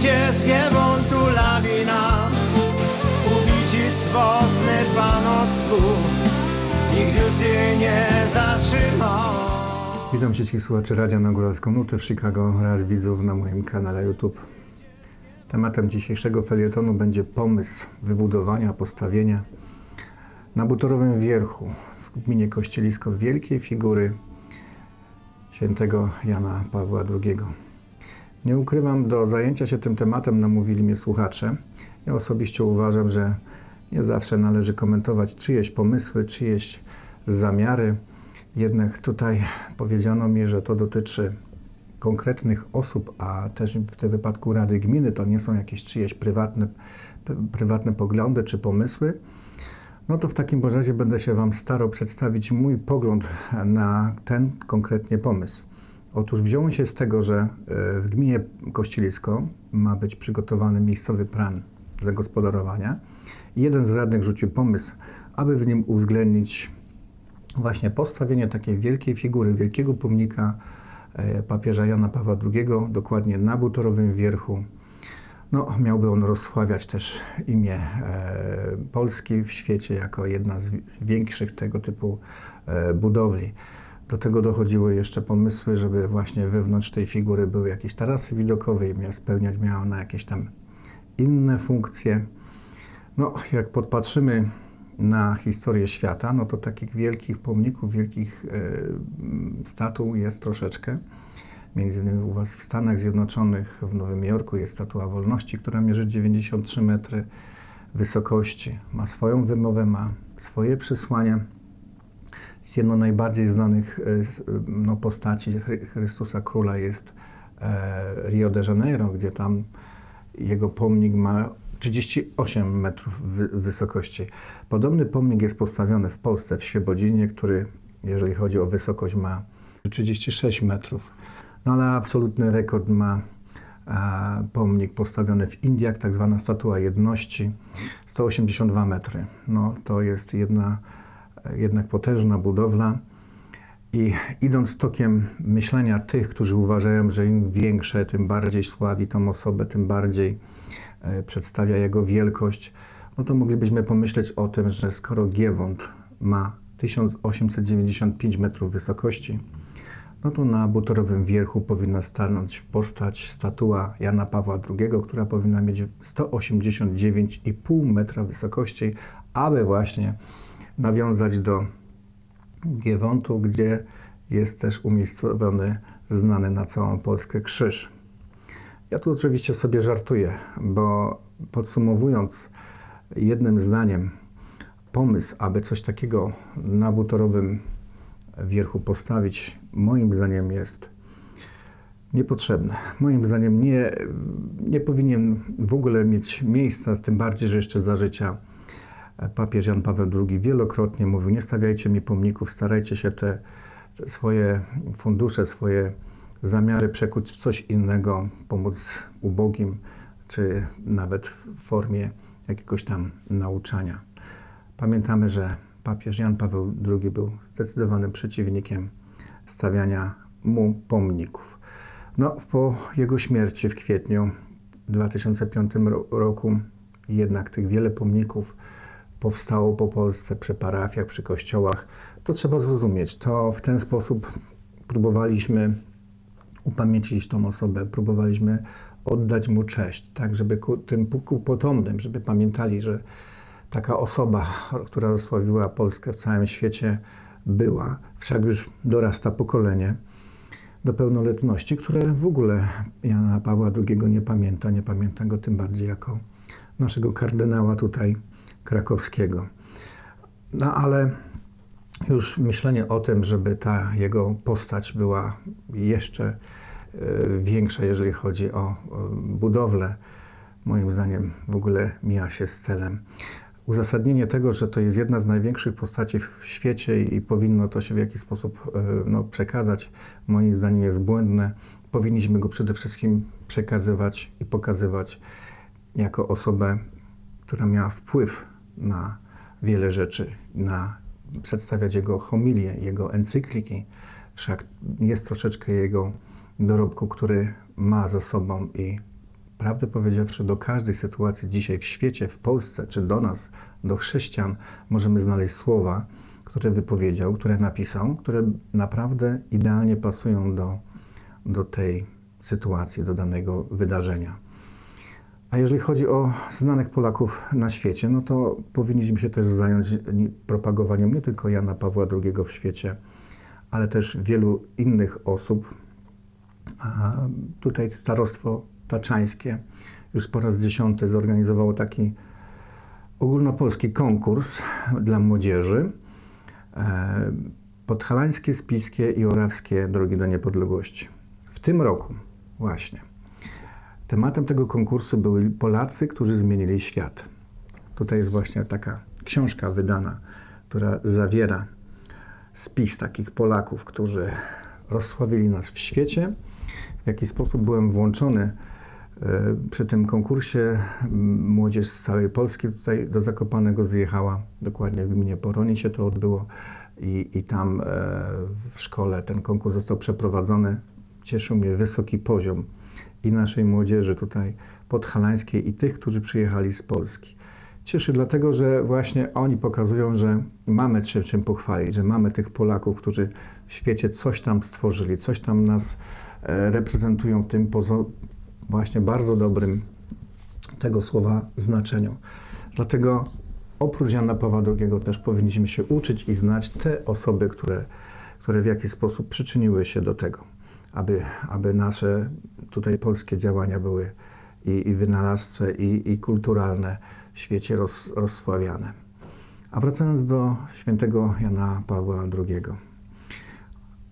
Przyjdzie z Giewontu lawina Uwidzi swosny panocku Nikt już jej nie zatrzyma Witam wszystkich słuchaczy Radia na Góralską Nutę w Chicago oraz widzów na moim kanale YouTube. Tematem dzisiejszego felietonu będzie pomysł wybudowania, postawienia na butorowym wierchu w gminie Kościelisko wielkiej figury świętego Jana Pawła II. Nie ukrywam, do zajęcia się tym tematem namówili mnie słuchacze. Ja osobiście uważam, że nie zawsze należy komentować czyjeś pomysły, czyjeś zamiary. Jednak tutaj powiedziano mi, że to dotyczy konkretnych osób, a też w tym wypadku Rady Gminy to nie są jakieś czyjeś prywatne, prywatne poglądy czy pomysły. No to w takim razie będę się Wam starał przedstawić mój pogląd na ten konkretnie pomysł. Otóż wziąłem się z tego, że e, w gminie Kościelisko ma być przygotowany miejscowy plan zagospodarowania. Jeden z radnych rzucił pomysł, aby w nim uwzględnić właśnie postawienie takiej wielkiej figury, wielkiego pomnika e, papieża Jana Pawła II, dokładnie na butorowym wierchu. No, miałby on rozsławiać też imię e, Polski w świecie jako jedna z wi- większych tego typu budowli. Do tego dochodziły jeszcze pomysły, żeby właśnie wewnątrz tej figury były jakieś tarasy widokowe i spełniać miała ona jakieś tam inne funkcje. No, jak podpatrzymy na historię świata, no to takich wielkich pomników, wielkich e, m, statuł jest troszeczkę. Między innymi u Was w Stanach Zjednoczonych, w Nowym Jorku jest Statua Wolności, która mierzy 93 metry wysokości. Ma swoją wymowę, ma swoje przesłania. Z jedną najbardziej znanych e, s- no, postaci Chry- Chrystusa Króla jest e, Rio de Janeiro, gdzie tam jego pomnik ma 38 metrów wy- wysokości. Podobny pomnik jest postawiony w Polsce, w Świebodzinie, który, jeżeli chodzi o wysokość, ma 36 metrów. No ale absolutny rekord ma e, pomnik postawiony w Indiach, tak zwana Statua Jedności, 182 metry. No to jest jedna, e, jednak potężna budowla. I idąc tokiem myślenia tych, którzy uważają, że im większe, tym bardziej sławi tą osobę, tym bardziej e, przedstawia jego wielkość, no to moglibyśmy pomyśleć o tym, że skoro Giewont ma 1895 metrów wysokości, no to na butorowym wierchu powinna stanąć postać, statua Jana Pawła II, która powinna mieć 189,5 metra wysokości, aby właśnie nawiązać do Giewontu, gdzie jest też umiejscowiony znany na całą Polskę krzyż. Ja tu oczywiście sobie żartuję, bo podsumowując jednym zdaniem, pomysł, aby coś takiego na butorowym wierchu postawić, moim zdaniem jest niepotrzebne. Moim zdaniem nie, nie powinien w ogóle mieć miejsca, tym bardziej, że jeszcze za życia papież Jan Paweł II wielokrotnie mówił, nie stawiajcie mi pomników, starajcie się te, te swoje fundusze, swoje zamiary przekuć w coś innego, pomóc ubogim, czy nawet w formie jakiegoś tam nauczania. Pamiętamy, że papież Jan Paweł II był zdecydowanym przeciwnikiem stawiania mu pomników. No, po jego śmierci w kwietniu 2005 ro- roku jednak tych wiele pomników powstało po Polsce przy parafiach, przy kościołach. To trzeba zrozumieć. To w ten sposób próbowaliśmy upamiętnić tą osobę, próbowaliśmy oddać mu cześć, tak, żeby ku tym ku potomnym, żeby pamiętali, że taka osoba, która rozsławiła Polskę w całym świecie, była. Wszak już dorasta pokolenie do pełnoletności, które w ogóle Jana Pawła II nie pamięta, nie pamięta go tym bardziej jako naszego kardynała tutaj krakowskiego. No ale już myślenie o tym, żeby ta jego postać była jeszcze e, większa, jeżeli chodzi o budowlę, moim zdaniem w ogóle mija się z celem. Uzasadnienie tego, że to jest jedna z największych postaci w świecie i powinno to się w jakiś sposób e, no, przekazać, moim zdaniem jest błędne. Powinniśmy go przede wszystkim przekazywać i pokazywać jako osobę, która miała wpływ na wiele rzeczy, na przedstawiać jego homilie, jego encykliki. Wszak jest troszeczkę jego dorobku, który ma za sobą i prawdę powiedziawszy, do każdej sytuacji dzisiaj w świecie, w Polsce, czy do nas, do chrześcijan, możemy znaleźć słowa, które wypowiedział, które napisał, które naprawdę idealnie pasują do, do tej sytuacji, do danego wydarzenia. A jeżeli chodzi o znanych Polaków na świecie, no to powinniśmy się też zająć nie- propagowaniem nie tylko Jana Pawła II w świecie, ale też wielu innych osób. A tutaj Starostwo Taczańskie już po raz dziesiąty zorganizowało taki ogólnopolski konkurs dla młodzieży. E, Podhalańskie, Spiskie i Orawskie Drogi do Niepodległości. W tym roku właśnie Tematem tego konkursu byli Polacy, którzy zmienili świat. Tutaj jest właśnie taka książka wydana, która zawiera spis takich Polaków, którzy rozsławili nas w świecie. W jaki sposób byłem włączony e, przy tym konkursie. Młodzież z całej Polski tutaj do Zakopanego zjechała, dokładnie w gminie Poronie się to odbyło i, i tam e, w szkole ten konkurs został przeprowadzony. Cieszył mnie wysoki poziom i naszej młodzieży tutaj podhalańskiej i tych, którzy przyjechali z Polski. Cieszy dlatego, że właśnie oni pokazują, że mamy się czym pochwalić, że mamy tych Polaków, którzy w świecie coś tam stworzyli, coś tam nas e, reprezentują w tym pozo- właśnie bardzo dobrym tego słowa znaczeniu. Dlatego oprócz Jana Pawła II też powinniśmy się uczyć i znać te osoby, które, które w jakiś sposób przyczyniły się do tego, aby, aby nasze tutaj polskie działania były i, i wynalazcze, i, i kulturalne w świecie roz, rozsławiane. A wracając do świętego Jana Pawła II.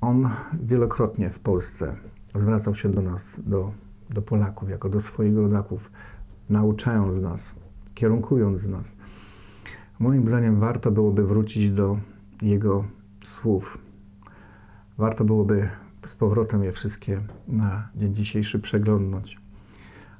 On wielokrotnie w Polsce zwracał się do nas, do, do Polaków, jako do swoich rodaków, nauczając nas, kierunkując nas. Moim zdaniem warto byłoby wrócić do jego słów. Warto byłoby z powrotem je wszystkie na dzień dzisiejszy przeglądnąć.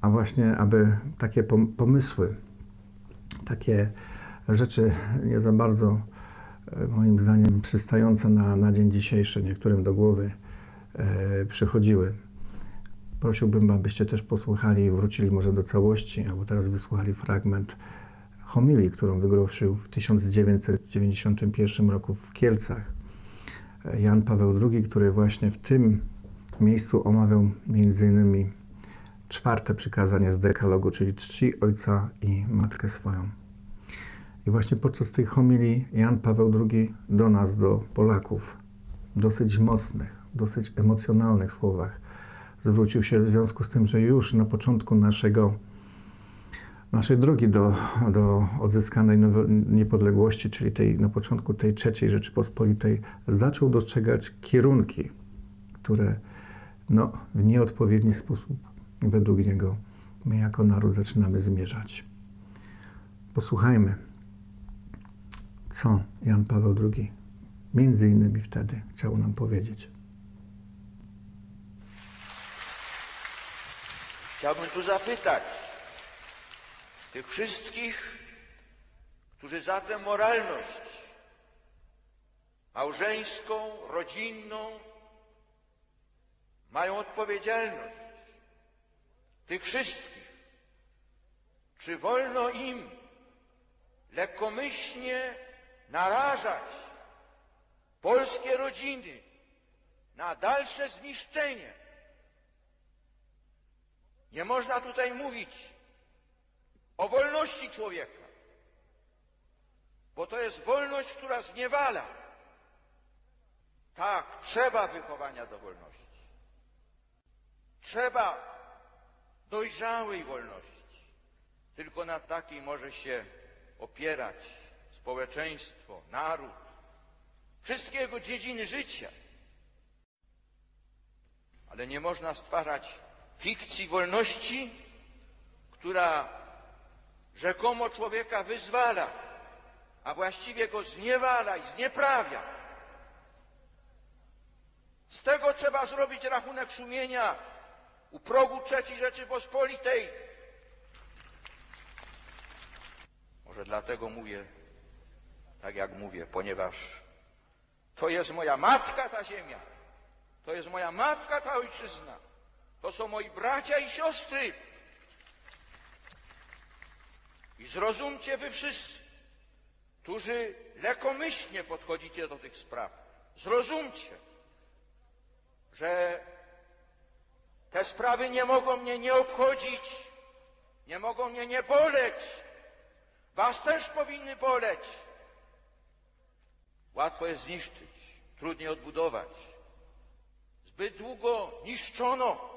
A właśnie, aby takie pom- pomysły, takie rzeczy nie za bardzo, e, moim zdaniem, przystające na, na dzień dzisiejszy, niektórym do głowy e, przychodziły. Prosiłbym, abyście też posłuchali i wrócili może do całości, albo teraz wysłuchali fragment homilii, którą wygłosił w 1991 roku w Kielcach. Jan Paweł II, który właśnie w tym miejscu omawiał innymi czwarte przykazanie z dekalogu, czyli czci ojca i matkę swoją. I właśnie podczas tej homilii Jan Paweł II do nas, do Polaków, w dosyć mocnych, dosyć emocjonalnych słowach zwrócił się w związku z tym, że już na początku naszego naszej drogi do, do odzyskanej niepodległości, czyli tej, na początku tej trzeciej Rzeczypospolitej, zaczął dostrzegać kierunki, które no, w nieodpowiedni sposób, według niego, my jako naród zaczynamy zmierzać. Posłuchajmy, co Jan Paweł II między innymi wtedy chciał nam powiedzieć. Chciałbym tu zapytać tych wszystkich, którzy za tę moralność małżeńską, rodzinną mają odpowiedzialność. Tych wszystkich, czy wolno im lekkomyślnie narażać polskie rodziny na dalsze zniszczenie? Nie można tutaj mówić o wolności człowieka, bo to jest wolność, która zniewala. Tak, trzeba wychowania do wolności. Trzeba dojrzałej wolności. Tylko na takiej może się opierać społeczeństwo, naród, wszystkie jego dziedziny życia. Ale nie można stwarzać fikcji wolności, która rzekomo człowieka wyzwala, a właściwie go zniewala i znieprawia. Z tego trzeba zrobić rachunek sumienia u progu III Rzeczypospolitej. Może dlatego mówię tak, jak mówię, ponieważ to jest moja matka ta ziemia, to jest moja matka ta ojczyzna, to są moi bracia i siostry, I zrozumcie wy wszyscy, którzy lekomyślnie podchodzicie do tych spraw, zrozumcie, że te sprawy nie mogą mnie nie obchodzić, nie mogą mnie nie boleć. Was też powinny boleć. Łatwo jest zniszczyć, trudniej odbudować. Zbyt długo niszczono.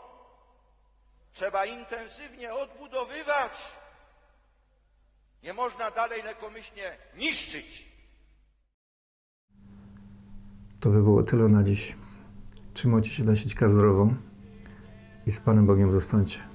Trzeba intensywnie odbudowywać. Nie można dalej lekomyślnie niszczyć. To by było tyle na dziś. Trzymajcie się na sieczka zdrową i z Panem Bogiem zostańcie.